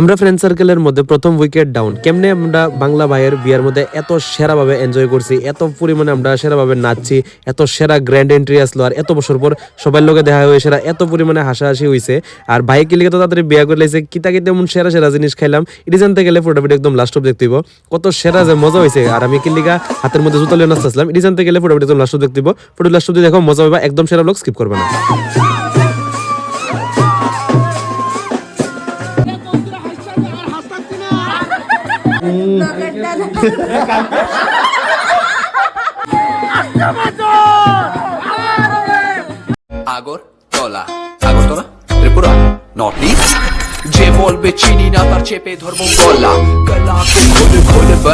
আমরা ফ্রেন্ড সার্কেলের মধ্যে প্রথম উইকেট ডাউন কেমনে আমরা বাংলা ভাইয়ের বিয়ার মধ্যে এত সেরাভাবে এনজয় করছি, এত পরিমাণে আমরা সেরাভাবে নাচছি, এত সেরা গ্র্যান্ড এন্ট্রি আসলো আর এত বছর পর সবার লোকে দেখা হয়ে সেরা, এত পরিমাণে হাসাহাসি হয়েছে আর ভাইকে লিগে তো তাড়াতাড়ি বিয়া করে লাইছে, কিতা কিতা এমন সেরা সেরা জিনিস খাইলাম, এটি জানতে গেলে ফটো একদম লাস্ট অফ দেখতে কত সেরা যে মজা হয়েছে আর আমি কিলিগা হাতের মধ্যে জুতা লিয়ে নাচতেছিলাম এটি জানতে গেলে ফটো একদম লাস্ট অফ দেখতে। ফটো লাস্ট অফ দেখো, মজা হবে একদম সেরা ব্লগ স্কিপ করবে না। আগর তলা আগরতলা ত্রিপুরা, নর্থ ইস্ট? যে বলবে চিনি না তার চেপে ধরবো গলা গলাকে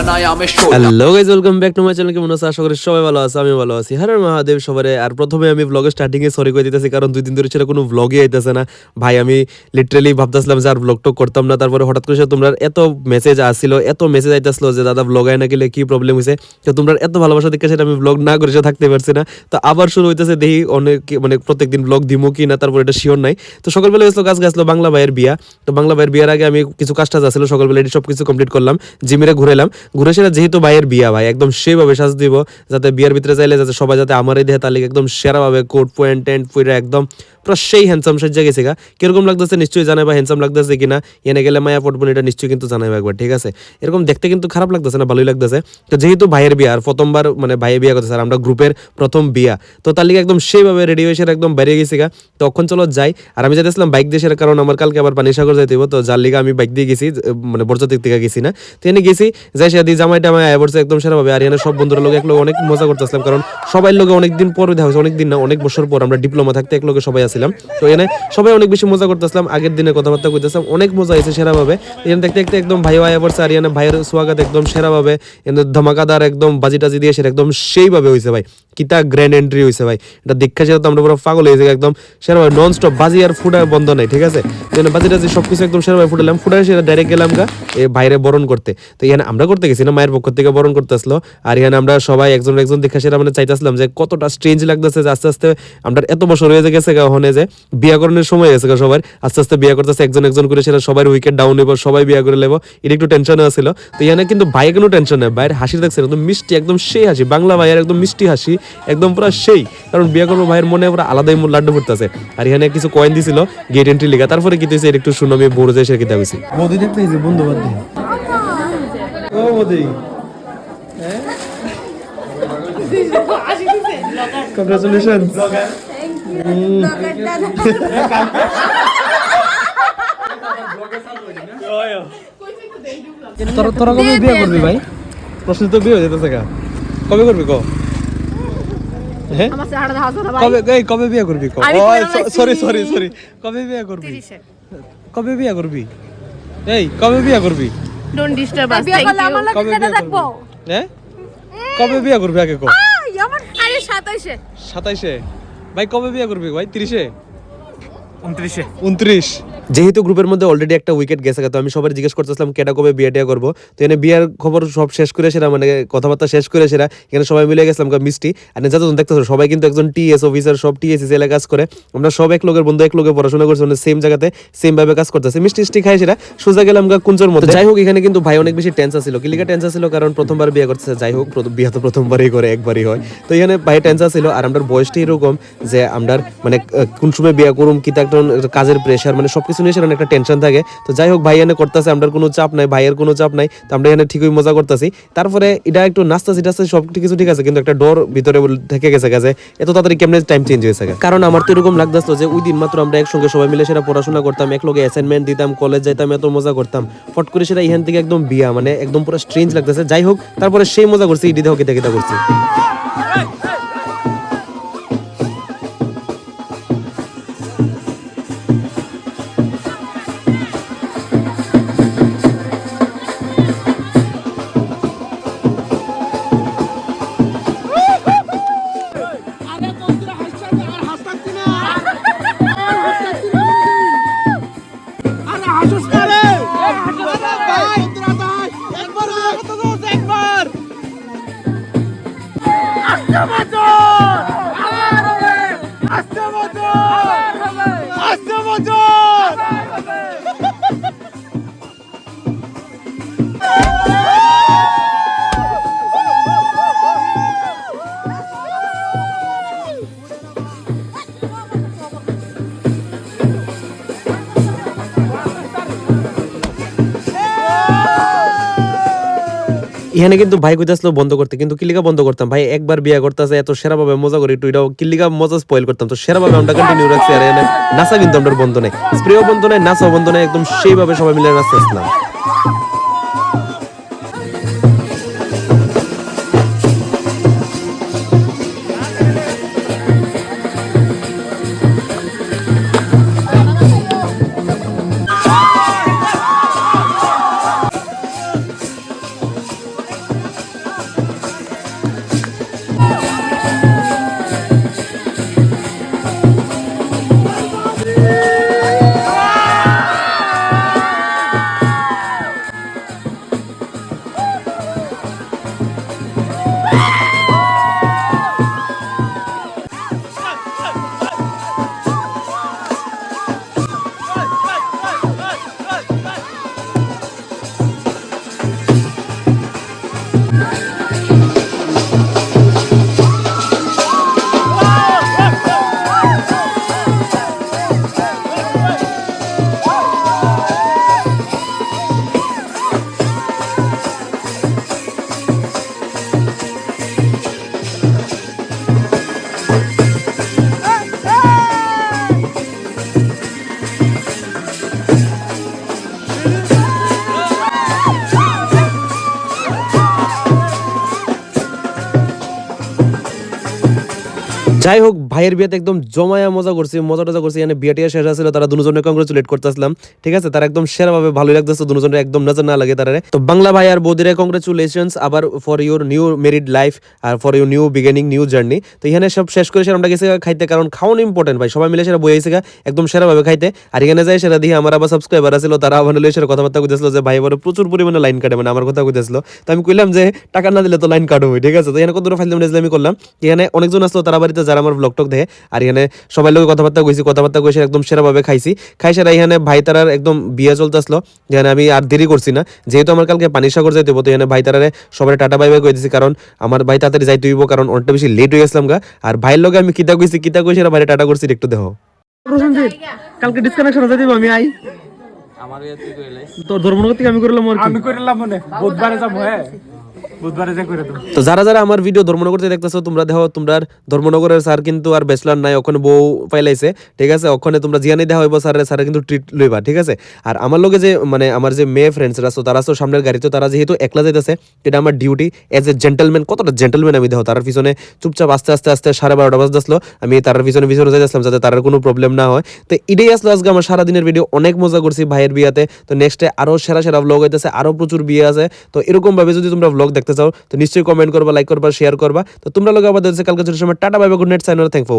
hello guys welcome back to my channel কেমন আছে? আশা করি সবাই ভালো আছে আমি ভালো আছি। হরে মহাদেব সবারে। আর প্রথমে আমি ব্লগের স্টার্টিং এ সরি করে দিতেছি, কারণ দুই দিন ধরে সেটা কোনো ব্লগই আইতেছে না। ভাই, আমি লিটারালি ভাবতেছিলাম যে আর ব্লগ টক করতাম না। তারপরে হঠাৎ করে তোমরা এত মেসেজ আসছিল এত মেসেজ আইতেছিল যে, দাদা ব্লগ আয় না গেলে কি প্রবলেম হয়েছে তো তোমরা এত ভালোবাসা দেখে সেটা আমি ব্লগ না করে থাকতে পারছি না। তো আবার শুরু হইতেছে, দেখি অনেক মানে প্রত্যেকদিন ব্লগ দিমু কি না, তারপর এটা শিওর নাই। তো সকালবেলা গেছিল কাজ গেছিল বাংলা ভাইয়ের বিয়া। তো বাংলা ভাইয়ের বিয়ার আগে আমি কিছু কাজ টাজ আসছিল সকালবেলা এটি সব কিছু কমপ্লিট করলাম, জিমিরে ঘুরেলাম ঘুরে সেটা যেহেতু ভাইয়ের বিয়া, ভাই, একদম সেভাবে সাজ দিব, যাতে বিয়ার ভিতরে চাইলে যাতে সবাই যাতে আমারই দেহে তাহলে একদম সেরাভাবে কোট পয়েন্ট টেন্ট পুরো একদম পুরো সেই হ্যান্ডসাম সাজ্জা গেছে গা। কীরকম লাগতেছে নিশ্চয়ই জানাই বা হ্যান্ডসাম লাগতেছে কিনা। এনে গেলে মায়া পটবন এটা নিশ্চয়ই কিন্তু জানাইবা একবার, ঠিক আছে? এরকম দেখতে কিন্তু খারাপ লাগতেছে না, ভালোই লাগতেছে। তো যেহেতু ভাইয়ের বিয়া, আর প্রথমবার মানে ভাইয়ের বিয়া করতেছে, আর আমরা গ্রুপের প্রথম বিয়া, তো তার লিগে একদম সেইভাবে রেডি হয়েছে একদম বেরিয়ে গেছি গা। তখন চলো যাই। আর আমি যাইতেছিলাম বাইক দিয়ে কারণ আমার কালকে আবার পানিসাগর যাইতে হইব, তো যার লিগে আমি বাইক দিয়ে গেছি মানে বর্জাতিক থেকে গেছি না। তো এনে গেছি, যাই সে দিয়ে জামাইটা আমার আয় পড়ছে একদম সেরাভাবে আর এখানে সব বন্ধুরা লোক এক লোক অনেক মজা করতেছিলাম, কারণ সবাই লোকে অনেকদিন পর দেখা হয়েছে, অনেকদিন না, অনেক বছর পর আমরা ডিপ্লোমা থাকতে এক লোকে সবাই আসছিলাম তো এখানে সবাই অনেক বেশি মজা করতেছিলাম আগের দিনে কথাবার্তা করতেছিলাম অনেক মজা হয়েছে সেরাভাবে। এখানে দেখতে দেখতে একদম ভাই ভাই পড়ছে আর এখানে ভাইয়ের সোয়াগাত একদম সেরাভাবে। এখানে ধমাকাদার একদম বাজি টাজি দিয়ে সেটা একদম সেইভাবে হয়েছে ভাই। কিতা গ্র্যান্ড এন্ট্রি হয়েছে ভাই? এটা দেখা তো আমরা পুরো পাগল হয়েছে একদম সেরাভাবে নন স্টপ বাজি আর ফুটা বন্ধ নাই, ঠিক আছে? যেন বাজি টাজি সবকিছু একদম সেরাভাবে ফুটালাম ফুটাই সেটা ডাইরেক্ট গেলাম গা, এ বাইরে বরণ করতে। তো এখানে আমরা করতে গেছি না, মায়ের পক্ষ থেকে বরণ করতে আসলো। আর এখানে আমরা সবাই একজন একজন দেখা সেটা মানে চাইতেছিলাম যে কতটা স্ট্রেঞ্জ লাগতেছে যে আস্তে আস্তে আমরা এত বছর হয়ে গেছে গা, ওখানে যে বিয়া করানোর সময় গেছে গা সবার। আস্তে আস্তে বিয়া করতেছে একজন একজন করে, সেটা সবাই উইকেট ডাউন হইব সবাই বিয়া করে নেব, এটা একটু টেনশনে আছিল। তো এখানে কিন্তু ভাইয়ের কোনো টেনশন নেই, ভাইয়ের হাসি দেখছে একদম মিষ্টি, একদম সেই হাসি, বাংলা ভাইয়ের একদম মিষ্টি হাসি। একদম পুরো সেই। কারণ বিয়া করব ভাইয়ের মনে পুরো আলাদাই মূল লাড্ডু ফুটতেছে আর এখানে কিছু কয়েন দিছিল গেট এন্ট্রি লেখা তারপরে কি দিয়েছে? একটু শুনো আমি বড় যে সে কিতা হয়েছি মোদি দেখতে যে বন্ধু বাদ দিয়ে ও মোদি কংগ্রাচুলেশন তোরা তোরা কবে বিয়ে করবি ভাই? প্রশ্ন তো বিয়ে হয়ে যেতেছে কবে করবি ক হ্যাঁ আমার সে হাড় ধাস না ভাই কবে এই কবে বিয়ে করবি। সরি সরি সরি কবে বিয়ে করবি? কবে বিয়ে করবি? এই কবে বিয়ে করবি? Don't disturb us thank you কবে বিয়ে করবি? হ্যাঁ? কবে বিয়ে করবি আগে ক? আমার আরে 27 এ সাতাইশে? ভাই কবে বিয়ে করবি? ভাই তিরিশে? উনত্রিশে। উনত্রিশ। যেহেতু গ্রুপের মধ্যে অলরেডি একটা উইকেট গেছে তো আমি সবাই জিজ্ঞেস করতেছিলাম কেটা কবে বিয়ে টিয়া করব? তো এখানে বিয়ের খবর সব শেষ করে সেরা মানে কথাবার্তা শেষ করে সেরা। এখানে সবাই মিলে গেছিলাম মিষ্টি। আর যত দেখতেছো, সবাই কিন্তু একজন টিএস অফিসার সব টিএস এলা কাজ করে। আমরা সব এক লোকের বন্ধু, এক লোকে পড়াশোনা করছি মানে সেম জায়গাতে সেম ভাবে কাজ করতেছে। মিষ্টি মিষ্টি খাই সেরা। সোজা গেলাম গা কুঞ্জর মধ্যে। যাই হোক, এখানে কিন্তু ভাই অনেক বেশি টেন্স ছিল কিলিকা টেন্স ছিল কারণ প্রথমবার বিয়ে করতেছে। যাই হোক বিয়ে তো প্রথমবারই করে, একবারই হয়। তো এখানে ভাই টেন্স ছিল আর আমরা বয়সটা এরকম যে আমরা মানে কোন সময় বিয়ে করুম, কি একটা কাজের প্রেশার মানে সবকিছু সেখানে একটা টেনশন থাকে। তো যাই হোক, ভাই এনে করতেছে আমরা কোনো চাপ নাই, ভাইয়ের কোনো চাপ নাই, তো আমরা এখানে ঠিকই মজা করতেছি। তারপরে এটা একটু নাস্তা টাস্তা সব কিছু ঠিক আছে, কিন্তু একটা ডোর ভিতরে থেকে গেছে গেছে এত তাড়াতাড়ি কেমনে টাইম চেঞ্জ হয়েছে গা। কারণ আমার তো এরকম লাগতেছিল যে, ওই দিন মাত্র আমরা একসঙ্গে সবাই মিলে সেটা পড়াশোনা করতাম এক লগে অ্যাসাইনমেন্ট দিতাম কলেজ যাইতাম, এত মজা করতাম। ফট করে সেটা এখান থেকে একদম বিয়া মানে একদম পুরো স্ট্রেঞ্জ লাগতেছে। যাই হোক, তারপরে সেই মজা করছি ইডি দেখো কিতা কিতা করছি। আস্তে বাঁচো আস্তে বাঁচো আস্তে বাঁচো এখানে কিন্তু ভাই কইতাছিল বন্ধ করতে, কিন্তু কিলিকা বন্ধ করতাম। ভাই একবার বিয়া করতেছে, এত সেরাভাবে মজা করি টুইটাও কিলিকা মজা স্পয়েল করতাম। তো সেরাভাবে আমরা কন্টিনিউ রাখছি আর এখানে নাচা কিন্তু আমরা বন্ধ নেই। স্প্রেও বন্ধ নেই, নাচাও বন্ধ নেই, একদম সেইভাবে সবাই মিলে নাচতেছিলাম। যাই হোক ভাইয়ের বিয়েতে একদম জমায়া মজা করছি, মজা টজা করছি। এখানে বিয়ে টিয়া শেষ আছিল, তারা দুজনে কংগ্রেচুলেট করতেছিলাম, ঠিক আছে? তারা একদম সেরাভাবে ভালো লাগতেছে দুজনের একদম নজর না লাগে তারা তো বাংলা ভাই আর বৌদিরে কংগ্রেচুলেশনস আবার for your new married life R for your new beginning new journey তো এখানে সব শেষ করে সেরা আমরা গেছে খাইতে, কারণ খাওয়ান ইম্পর্টেন্ট ভাই, সবাই মিলে সেরা বই আইসে একদম সেরাভাবে খাইতে। আর এখানে যাই সেরা দিয়ে আমার আবার সাবস্ক্রাইবার আছিল, তারা আবার হলে সেরা কথাবার্তা কইতেছিল যে, ভাই, এবার প্রচুর পরিমাণে লাইন কাটে। মানে আমার কথা কইতেছিল। তো আমি কইলাম যে, টাকা না দিলে তো লাইন কাটবো ঠিক আছে? তো এখানে কত ফাইল আমি করলাম। এখানে অনেকজন আসলো, তারা বাড়িতে যারা আমার ব্লগ টক দেখে আর এখানে সবাই লোক কথাবার্তা কইছি কথাবার্তা কইছে একদম সেরাভাবে খাইছি। খাই সেরা এখানে ভাই তারার একদম বিয়ে চলতে আসলো যেখানে আমি আর দেরি করছি না। যেহেতু আমার কালকে পানি সাগর যাইতে হব তো এখানে ভাই তারারে সবাই টাটা বাই বাই কই দিছি কারণ আমার ভাই তাড়াতাড়ি যাইতে হইব কারণ অনেকটা বেশি লেট হয়ে গেছিলাম গা। আর ভাইয়ের লগে আমি কিতা কইছি কিতা কইছি ভাইরে টাটা করছি একটু দেখো কালকে ডিসকানেকশন হতে দিব আমি আই। তোর ধর্মনগর থেকে আমি করলাম আমি করলাম মনে বুধবারে যাব হ্যাঁ তো যারা যারা আমার ভিডিও ধর্মনগর থেকে দেখতেছো, তোমরা দেখো তোমরা ধর্মনগরের স্যার কিন্তু আর ব্যাচলার নাই, ওখানে বউ পাইলাইছে, ঠিক আছে? ওখানে তোমরা জিয়ানি দেওয়া হইব স্যারের স্যারে কিন্তু ট্রিট লইবা, ঠিক আছে? আর আমার লগে যে মানে আমার যে মেয়ে ফ্রেন্ডসরা আছে, তারা তো সামনের গাড়ি তো তারা যেহেতু একলা যাইতেছে, এটা আমার ডিউটি এজ এ জেন্টেলম্যান কতটা জেন্টেলম্যান আমি দেখো তার পিছনে চুপচাপ আস্তে আস্তে আস্তে সাড়ে বারোটা বাজতে আসলো, আমি তার পিছনে পিছনে যাইতেছিলাম যাতে তার কোনো প্রবলেম না হয়। তো এটাই আসলো আজকে আমার সারাদিনের ভিডিও অনেক মজা করছি ভাইয়ের বিয়াতে। তো নেক্সটে আরও সেরা সেরা ব্লগ হইতেছে, আরও প্রচুর বিয়ে আছে। তো এরকম ভাবে যদি তোমরা ব্লগ দেখতে চাও, তো নিশ্চয়ই কমেন্ট করবা লাইক করবা শেয়ার করবা। তো তোমরা লোক আবার দেখছে কালকে ছোট সময় tata bye good night sign thank for